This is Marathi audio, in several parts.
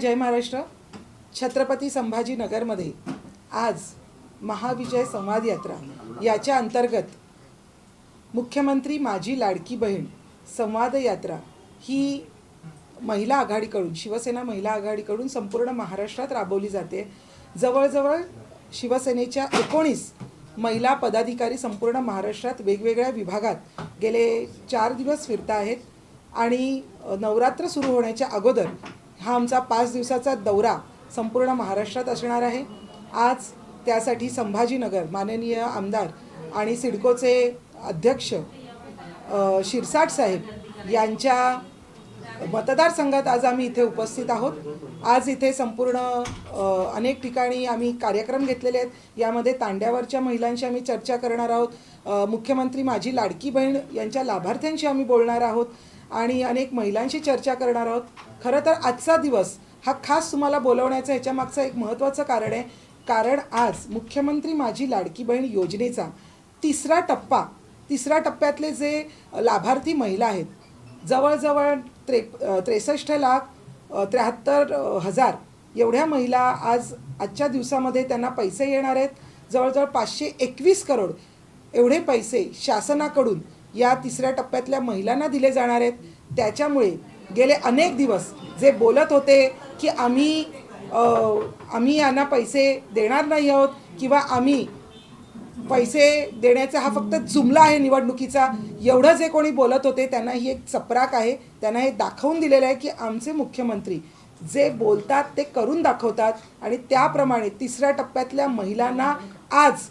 जय महाराष्ट्र. छत्रपती संभाजीनगरमध्ये आज महाविजय संवाद यात्रा. याच्या अंतर्गत मुख्यमंत्री माझी लाडकी बहीण संवाद यात्रा ही महिला आघाडीकडून शिवसेना महिला आघाडीकडून संपूर्ण महाराष्ट्रात राबवली जाते. जवळजवळ शिवसेनेच्या एकोणीस महिला पदाधिकारी संपूर्ण महाराष्ट्रात वेगवेगळ्या विभागात गेले चार दिवस फिरता आहेत आणि नवरात्र सुरू होण्याच्या अगोदर हा आमचा पाच दिवसाचा दौरा संपूर्ण महाराष्ट्रात असणार आहे. आज त्यासाठी संभाजीनगर माननीय आमदार आणि सिडकोचे अध्यक्ष शिरसाट साहेब यांच्या मतदारसंघात आज आम्ही इथे उपस्थित आहोत. आज इथे संपूर्ण अनेक ठिकाणी आम्ही कार्यक्रम घेतलेले आहेत. यामध्ये तांड्यावरच्या महिलांशी आम्ही चर्चा करणार आहोत. मुख्यमंत्री माझी लाडकी बहीण यांच्या लाभार्थ्यांशी आम्ही बोलणार आहोत. आणि अनेक महिलांशी चर्चा करणार आहोत. खरं तर आजचा दिवस हा खास तुम्हाला बोलवण्याचा ह्याच्यामागचं एक महत्त्वाचं कारण आहे. कारण आज मुख्यमंत्री माझी लाडकी बहीण योजनेचा तिसरा टप्पा तिसऱ्या टप्प्यातले जे लाभार्थी महिला आहेत जवळजवळ त्रे त्रेसष्ट लाख त्र्याहत्तर हजार एवढ्या महिला आज आजच्या दिवसामध्ये त्यांना पैसे येणार आहेत. जवळजवळ पाचशे एकवीस करोड एवढे पैसे शासनाकडून या तिसऱ्या टप्प्यातल्या महिलांना दिले जाणार आहेत. त्याच्यामुळे गेले अनेक दिवस जे बोलत होते की आम्ही आम्ही यांना पैसे देणार नाही आहोत किंवा आम्ही पैसे देण्याचा हा फक्त जुमला आहे निवडणुकीचा एवढं जे कोणी बोलत होते त्यांना ही एक चपराक आहे. त्यांना हे दाखवून दिलेलं आहे की आमचे मुख्यमंत्री जे बोलतात ते करून दाखवतात आणि त्याप्रमाणे तिसऱ्या टप्प्यातल्या महिलांना आज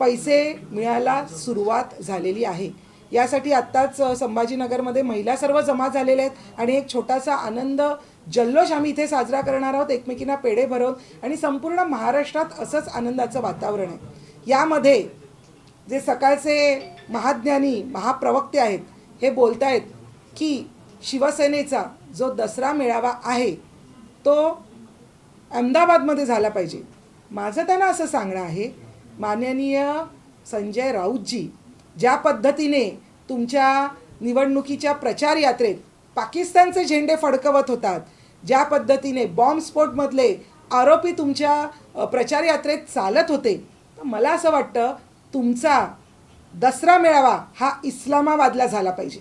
पैसे मिळायला सुरुवात झालेली आहे. यासाठी आत्ताच संभाजीनगरमध्ये महिला सर्व जमा झालेल्या आहेत आणि एक छोटासा आनंद जल्लोष आम्ही इथे साजरा करणार आहोत एकमेकींना पेढे भरवून आणि संपूर्ण महाराष्ट्रात असंच आनंदाचं वातावरण आहे. यामध्ये जे सकाळचे महाज्ञानी महाप्रवक्ते आहेत हे बोलत आहेत की शिवसेनेचा जो दसरा मेळावा आहे तो अहमदाबादमध्ये झाला पाहिजे. माझं त्यांना असं सांगणं आहे माननीय संजय राऊतजी ज्या पद्धतीने तुमच्या निवडणुकीच्या प्रचार यात्रेत पाकिस्तानचे झेंडे फडकवत होतात ज्या पद्धतीने बॉम्बस्फोटमधले आरोपी तुमच्या प्रचार यात्रेत चालत होते तर मला असं वाटतं तुमचा दसरा मेळावा हा इस्लामाबादला झाला पाहिजे.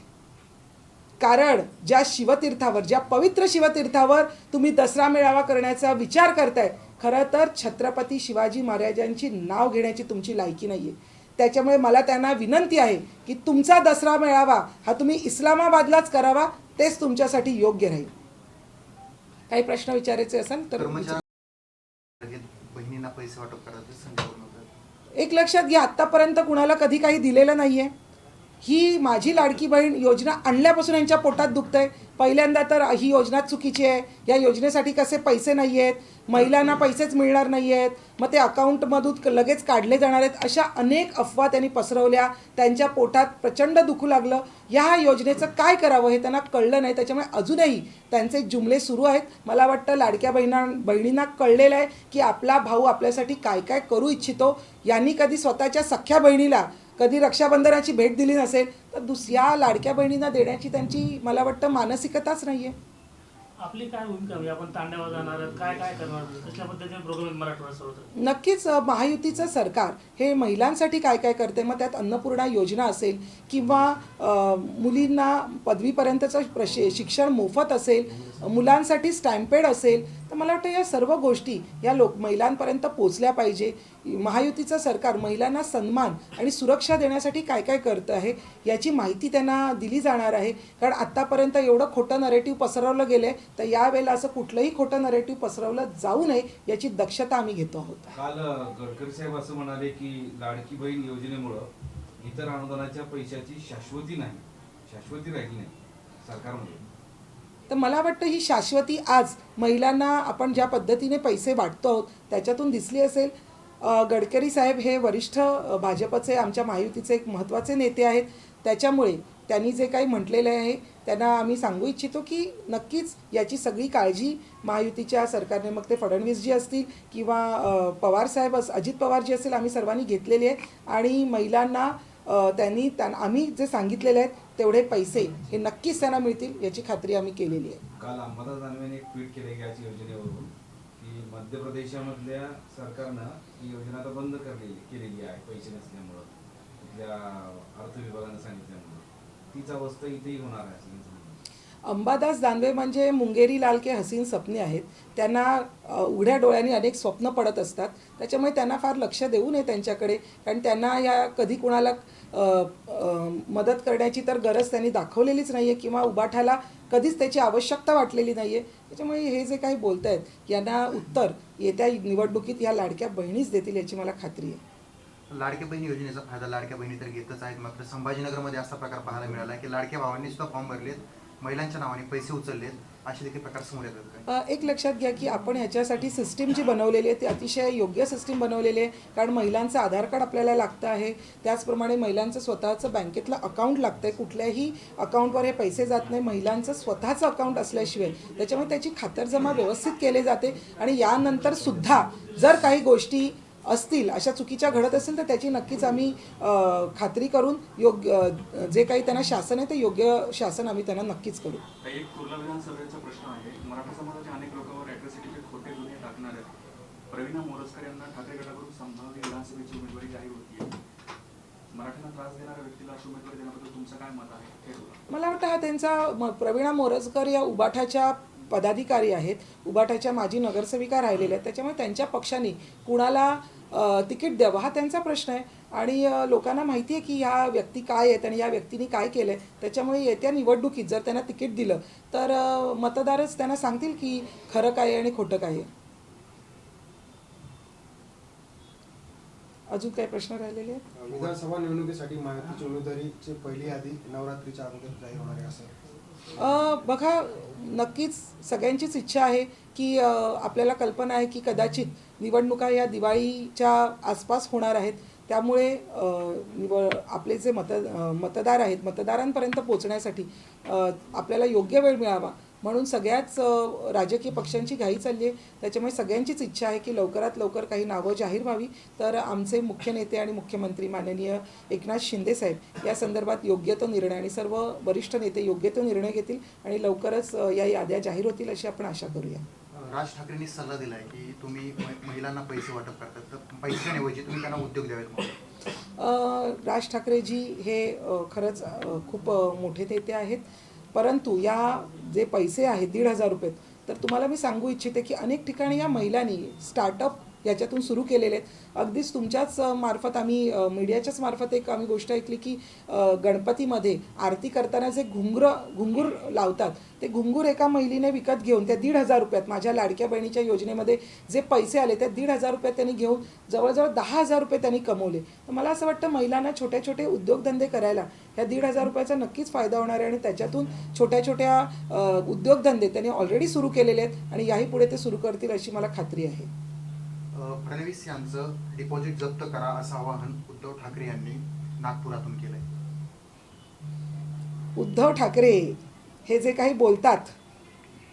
कारण ज्या शिवतीर्थावर ज्या पवित्र शिवतीर्थावर तुम्ही दसरा मेळावा करण्याचा विचार करताय खरं तर छत्रपती शिवाजी महाराजांची नाव घेण्याची तुमची लायकी नाही आहे त्याच्यामुळे मला त्यांना विनंती आहे की तुमचा दसरा मेळावा हा तुम्ही इस्लामाबादलाच करावा तेच तुमच्यासाठी योग्य राहील. काही प्रश्न विचारायचे असेल तर. एक लक्षात घ्या आत्तापर्यंत कुणाला कधी काही दिलेलं नाही आहे ही माझी लाडकी बहीण योजना आणल्यापासून यांच्या पोटात दुखतंय. पहिल्यांदा तर ही योजना चुकीची आहे. या योजनेसाठी कसे पैसे नाही आहेत महिलांना पैसेच मिळणार नाही आहेत मग ते अकाउंटमधून लगेच काढले जाणार आहेत. अशा अनेक अफवा त्यांनी पसरवल्या. त्यांच्या पोटात प्रचंड दुखू लागलं. या योजनेचं काय करावं हे त्यांना कळलं नाही. त्याच्यामुळे अजूनही त्यांचे जुमले सुरू आहेत. मला वाटतं लाडक्या बहिणा बहिणींना कळलेलं आहे की आपला भाऊ आपल्यासाठी काय काय करू इच्छितो. यांनी कधी स्वतःच्या सख्ख्या बहिणीला कधी रक्षाबंधनाची भेट दिली नसेल तर दुसऱ्या लाडक्या बहिणींना देण्याची त्यांची मला वाटतं मानसिकताच नाही आहे आपली काय भूमिका म्हणजे आपण तांड्यावर जाणार आहात? काय काय करणार कशा पद्धतीने प्रोग्राम मराठवाडा सर्वत्र नक्कीच अ, महायुतीचं सरकार हे महिलांसाठी काय काय करते? मग त्यात अन्नपूर्णा योजना असेल किंवा अ, मुलींना पदवीपर्यंतचं प्रशि शिक्षण मोफत असेल मुलांसाठी स्टॅम्पेड असेल तर मला वाटतं या सर्व गोष्टी या लोक महिलांपर्यंत पोचल्या पाहिजे. महायुतीचं सरकार महिलांना सन्मान आणि सुरक्षा देण्यासाठी काय काय करतं आहे याची माहिती त्यांना दिली जाणार आहे. कारण आत्तापर्यंत एवढं खोटं नरेटिव्ह पसरवलं गेलं आहे तर यावेळेला असं कुठलंही खोटं नरेटिव्ह पसरवलं जाऊ नये याची दक्षता आम्ही घेतो आहोत. काल गडकरी साहेब असं म्हणाले की लाडकी बहीण योजनेमुळं इतर अनुदानाच्या पैशाची शाश्वती नाही शाश्वती राहिली नाही सरकारमध्ये. तर मला वाटतं ही शाश्वती आज महिलांना आपण ज्या पद्धतीने पैसे वाटतो आहोत त्याच्यातून दिसली असेल. गडकरी साहेब हे वरिष्ठ भाजपचे आमच्या महायुतीचे एक महत्त्वाचे नेते आहेत. त्याच्यामुळे त्यांनी जे काही म्हटलेलं आहे त्यांना आम्ही सांगू इच्छितो की नक्कीच याची सगळी काळजी महायुतीच्या सरकारने मग ते फडणवीसजी असतील किंवा पवार साहेब अस अजित पवारजी असेल आम्ही सर्वांनी घेतलेली आहे. आणि महिलांना त्यांनी त्यां आम्ही जे सांगितलेले आहेत तेवढे पैसे हे नक्कीच त्यांना मिळतील याची खात्री आम्ही केलेली आहे. काल अंबादास दानवेने एक ट्विट केले गॅस योजनेवरून की मध्य प्रदेशामधल्या सरकारनं ही योजना आता बंद करलेली केलेली आहे पैसे नसल्यामुळं तिथल्या अर्थ विभागानं सांगितल्यामुळं. तीच अवस्था इथेही होणार आहे असं त्यांचं म्हणणं आहे. अंबादास दानवे म्हणजे मुंगेरी लाल के हसीन स्वप्ने आहेत. त्यांना उघड्या डोळ्यांनी अनेक स्वप्न पडत असतात. त्याच्यामुळे त्यांना फार लक्ष देऊ नये त्यांच्याकडे. कारण त्यांना या कधी कुणाला मदत करण्याची तर गरज त्यांनी दाखवलेलीच नाही आहे किंवा उबाठाला कधीच त्याची आवश्यकता वाटलेली नाही आहे त्याच्यामुळे हे जे काही बोलत आहेत यांना उत्तर येत्या निवडणुकीत या लाडक्या बहिणीच देतील याची मला खात्री आहे. लाडक्या बहीण योजनेचा फायदा लाडक्या बहिणी तर घेतच आहेत. मात्र संभाजीनगरमध्ये असा प्रकार पाहायला मिळाला की लाडक्या भावांनी सुद्धा फॉर्म भरलेत. महिलांच्या नावाने पैसे उचललेत असे देखील प्रकार समोर येतात काय एक लक्षात घ्या की आपण ह्याच्यासाठी सिस्टीम जी बनवलेली आहे ती अतिशय योग्य सिस्टीम बनवलेली आहे कारण महिलांचं आधार कार्ड आपल्याला लागतं आहे. त्याचप्रमाणे महिलांचं स्वतःचं बँकेतलं अकाउंट लागतं आहे कुठल्याही अकाउंटवर हे पैसे जात नाही. महिलांचं स्वतःचं अकाउंट असल्याशिवाय त्याच्यामुळे त्याची खातरजमा व्यवस्थित केली जाते. आणि यानंतर सुद्धा जर काही गोष्टी असतील अशा चुकीच्या घडत असेल तर त्याची नक्कीच आम्ही खात्री करून योग्य जे काही त्यांना शासन आहे ते योग्य शासन आम्ही त्यांना नक्कीच करू. एक कुर्ला विधानसभेचा प्रश्न आहे. मराठा समाजाच्या अनेक लोकांवर खोटे गुन्हे टाकणार आहेत. प्रवीणा मोरजकर यांना ठाकरे गटाकडून संभाव्य विधानसभेची उमेदवारी जाहीर होती. मराठ्यांना त्रास देणाऱ्या व्यक्तीला अशी उमेदवारी देण्याबद्दल तुमचं काय मत आहे. मला वाटतं हा त्यांचा प्रवीणा मोरजकर या उबाठाच्या पदाधिकारी आहेत उबाटाच्या माजी नगरसेविका राहिलेल्या आहेत. त्याच्यामुळे त्यांच्या पक्षाने कुणाला तिकीट द्यावं हा त्यांचा प्रश्न आहे. आणि लोकांना माहिती आहे की ह्या व्यक्ती काय आहेत आणि या व्यक्तीने काय केलं आहे त्याच्यामुळे येत्या निवडणुकीत जर त्यांना तिकीट दिलं तर मतदारच त्यांना सांगतील की खरं काय आहे आणि खोटं काय आहे. अजून काही प्रश्न राहिलेले आहेत? विधानसभा निवडणुकीसाठी महायुतीची उमेदवारीची पहिली यादी नवरात्रीच्या अगोदर जाहीर होणार आहे असं. बघा नक्कीच सगळ्यांचीच इच्छा आहे की आपल्याला कल्पना आहे की कदाचित निवडणुका या दिवाळीच्या आसपास होणार आहेत. त्यामुळे निव आपले जे मत मतदार आहेत मतदारांपर्यंत पोहोचण्यासाठी आपल्याला योग्य वेळ मिळावा. म्हणून सगळ्याच राजकीय पक्षांची घाई चालली आहे. त्याच्यामुळे सगळ्यांचीच इच्छा आहे की लवकरात लवकर काही नावं जाहीर व्हावी. तर आमचे मुख्य नेते आणि मुख्यमंत्री माननीय एकनाथ शिंदे साहेब या संदर्भात योग्य तो निर्णय आणि सर्व वरिष्ठ नेते योग्य तो निर्णय घेतील आणि लवकरच या याद्या जाहीर होतील अशी आपण आशा करूया. राज ठाकरेंनी सल्ला दिलाय की तुम्ही महिलांना पैसे वाटप करतात. तर पैशांऐवजी तुम्ही त्यांना उद्योग द्यावेत राज ठाकरेजी हे खरंच खूप मोठे नेते आहेत. परंतु या जे पैसे आहेत दीड हजार रुपये तर तुम्हाला मी सांगू इच्छिते की अनेक ठिकाणी या महिलांनी स्टार्टअप याच्यातून सुरू केलेले आहेत. अगदीच तुमच्याच मार्फत आम्ही मीडियाच्याच मार्फत एक आम्ही गोष्ट ऐकली की गणपतीमध्ये आरती करताना जे घुंगर घुंगूर लावतात ते घुंगूर एका महिलेने विकत घेऊन त्या दीड हजार रुपयात माझ्या लाडक्या बहिणीच्या योजनेमध्ये जे पैसे आले त्या दीड हजार रुपयात त्यांनी घेऊन जवळजवळ दहा हजार रुपये त्यांनी कमवले. तर मला असं वाटतं महिलांना छोटे छोटे उद्योगधंदे करायला ह्या दीड हजार रुपयाचा नक्कीच फायदा होणार आहे. आणि त्याच्यातून छोट्या छोट्या उद्योगधंदे त्यांनी ऑलरेडी सुरू केलेले आहेत आणि याही पुढे ते सुरू करतील अशी मला खात्री आहे. फडणवीस यांचं डिपॉझिट जप्त करा असं आवाहन उद्धव ठाकरे यांनी नागपुरातून केलंय. उद्धव ठाकरे हे जे काही बोलतात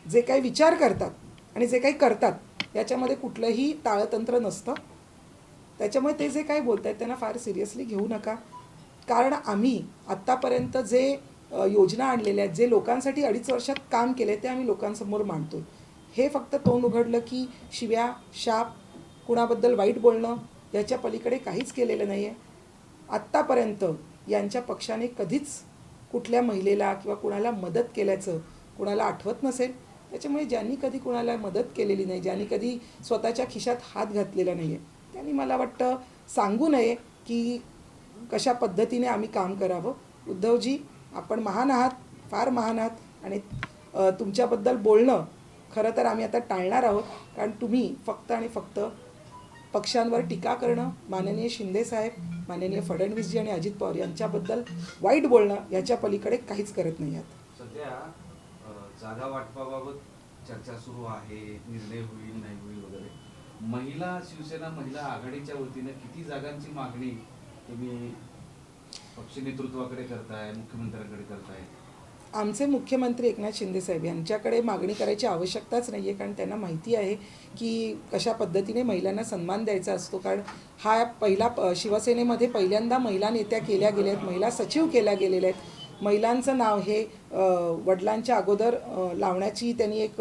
जे काही विचार करतात आणि जे काही करतात याच्यामध्ये कुठलंही ताळतंत्र नसतं. त्याच्यामुळे ते जे काही बोलत आहेत त्यांना फार सिरियसली घेऊ नका. कारण आम्ही आत्तापर्यंत जे योजना आणलेल्या आहेत जे लोकांसाठी अडीच वर्षात काम केले ते आम्ही लोकांसमोर मांडतो हे फक्त तोंड उघडलं की शिव्या शाप कुणाबद्दल वाईट बोलणं याच्या पलीकडे काहीच केलेलं नाही आहे आत्तापर्यंत यांच्या पक्षाने कधीच कुठल्या महिलेला किंवा कुणाला मदत केल्याचं कुणाला आठवत नसेल. त्याच्यामुळे ज्यांनी कधी कुणाला मदत केलेली नाही ज्यांनी कधी स्वतःच्या खिशात हात घातलेला नाही आहे त्यांनी मला वाटतं सांगू नये की कशा पद्धतीने आम्ही काम करावं. उद्धवजी आपण महान आहात फार महान आहात आणि तुमच्याबद्दल बोलणं खरं तर आम्ही आता टाळणार आहोत. कारण तुम्ही फक्त आणि फक्त पक्षांवर टीका करणं माननीय शिंदेसाहेब माननीय फडणवीसजी आणि अजित पवार यांच्याबद्दल वाईट बोलणं याच्या पलीकडे काहीच करत नाही आहेत. सध्या जागा वाटपाबाबत चर्चा सुरू आहे निर्णय होईल नाही होईल वगैरे. महिला शिवसेना महिला आघाडीच्या वतीनं किती जागांची मागणी तुम्ही पक्ष नेतृत्वाकडे करताय मुख्यमंत्र्यांकडे करताय? आमचे मुख्यमंत्री एकनाथ शिंदे साहेब यांच्याकडे मागणी करायची आवश्यकताच नाही आहे कारण त्यांना माहिती आहे की कशा पद्धतीने महिलांना सन्मान द्यायचा असतो. कारण हा पहिला शिवसेनेमध्ये पहिल्यांदा महिला नेत्या केल्या गेल्या आहेत महिला सचिव केल्या गेलेल्या आहेत. महिलांचं नाव हे वडिलांच्या अगोदर लावण्याची त्यांनी एक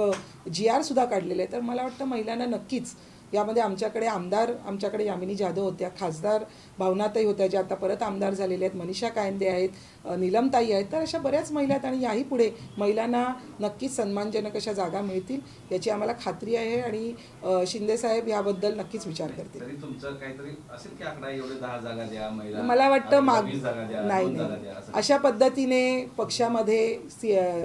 जी आरसुद्धा काढलेलं आहे. तर मला वाटतं महिलांना नक्कीच यामध्ये आमच्याकडे आमदार आमच्याकडे यामिनी जाधव होत्या खासदार भावनाताई होत्या ज्या आता परत आमदार झालेल्या आहेत. मनीषा कायंदे आहेत नीलमताई आहेत. तर अशा बऱ्याच महिला आहेत आणि याही पुढे महिलांना नक्कीच सन्मानजनक अशा जागा मिळतील याची आम्हाला खात्री आहे आणि शिंदेसाहेब याबद्दल नक्कीच विचार करतील. मला वाटतं माग नाही नाही. अशा पद्धतीने पक्षामध्ये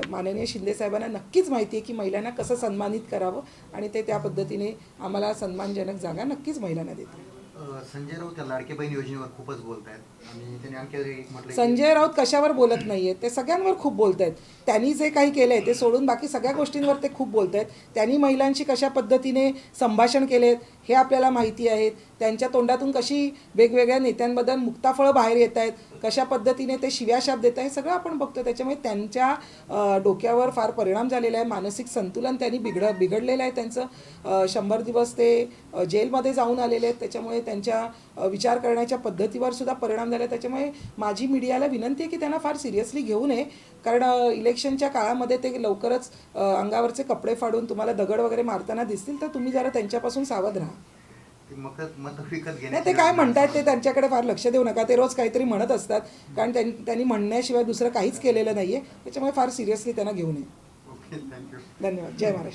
माननीय शिंदे साहेबांना नक्कीच माहिती आहे की महिलांना कसं सन्मानित करावं आणि ते त्या पद्धतीने आम्हाला सन्मानजनक जागा नक्कीच महिलांना देतील. अ, संजय राऊत त्या लाडके बहीण योजनेवर खूपच बोलत आहेत आणि त्यांनी आणखी एक म्हटलं की- संजय राऊत कशावर बोलत नाहीये ते सगळ्यांवर खूप बोलत आहेत त्यांनी जे काही केलंय ते सोडून बाकी सगळ्या गोष्टींवर ते खूप बोलत आहेत त्यांनी महिलांशी कशा पद्धतीने संभाषण केलेत हे आपल्याला माहिती आहेत. त्यांच्या तोंडातून कशी वेगवेगळ्या नेत्यांबद्दल मुक्ताफळं बाहेर येत आहेत कशा पद्धतीने ते शिव्याशाप देत आहे सगळं आपण बघतो त्याच्यामुळे त्यांच्या डोक्यावर फार परिणाम झालेला आहे. मानसिक संतुलन त्यांनी बिघड बिघडलेलं आहे त्यांचं. शंभर दिवस ते जेलमध्ये जाऊन आलेले आहेत. त्याच्यामुळे त्यांच्या विचार करण्याच्या पद्धतीवर सुद्धा परिणाम झाला आहे. त्याच्यामुळे माझी मीडियाला विनंती आहे की त्यांना फार सिरियसली घेऊ नये. कारण इलेक्शनच्या काळामध्ये ते लवकरच अंगावरचे कपडे फाडून तुम्हाला दगड वगैरे मारताना दिसतील. तर तुम्ही जरा त्यांच्यापासून सावध राहा. ते मत मत विकत नाही घेण्याची ते काय म्हणतायत ते त्यांच्याकडे फार लक्ष देऊ नका. ते रोज काहीतरी म्हणत असतात. कारण त्यां- त्यांनी म्हणण्याशिवाय दुसरं काहीच केलेलं नाही आहे त्याच्यामुळे फार सिरियसली त्यांना घेऊ नये. Okay thank you. धन्यवाद. जय महाराष्ट्र.